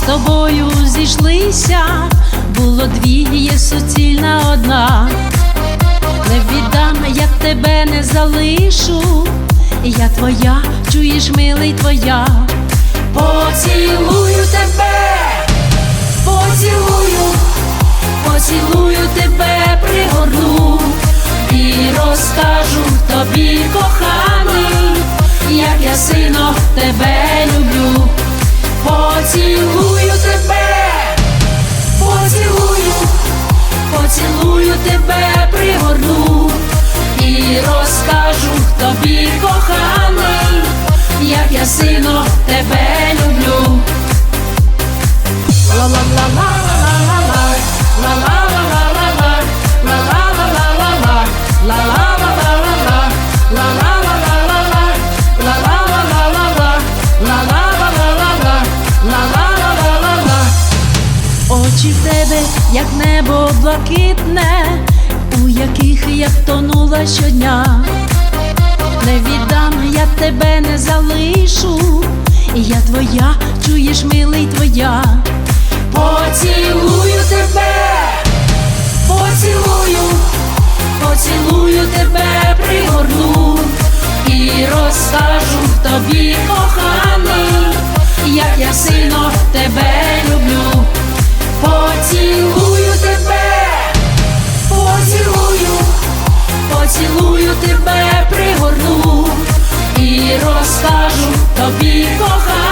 З тобою зійшлися, було дві, є суцільна одна. Не віддам, я тебе не залишу, я твоя, чуєш, милий твоя. Поцілую тебе, поцілую, поцілую тебе, пригорну і розкажу тобі, коханий, як я сильно тебе люблю. Поцілую тебе, поцілую, поцілую тебе, пригорну. І розкажу тобі, коханий, як я сино тебе люблю. Ла-ла-ла-ла-ла-ла-ла, як небо блакитне, у яких я втонула щодня. Не віддам, я тебе не залишу, я твоя, чуєш, милий твоя. Поцілую тебе, поцілую, поцілую тебе, пригорну і розкажу тобі, коханий, як я сильно тебе люблю. Поцілую тебе, пригорну і розкажу тобі, коханий,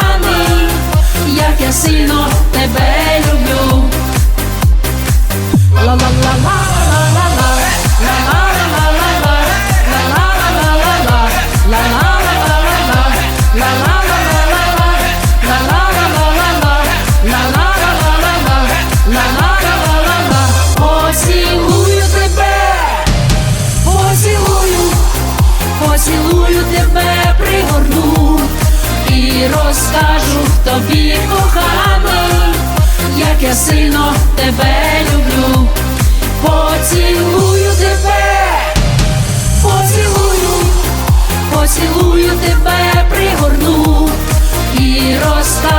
розкажу тобі, коханий, як я сильно тебе люблю. Поцілую тебе, поцілую, поцілую тебе, пригорну і розкажу.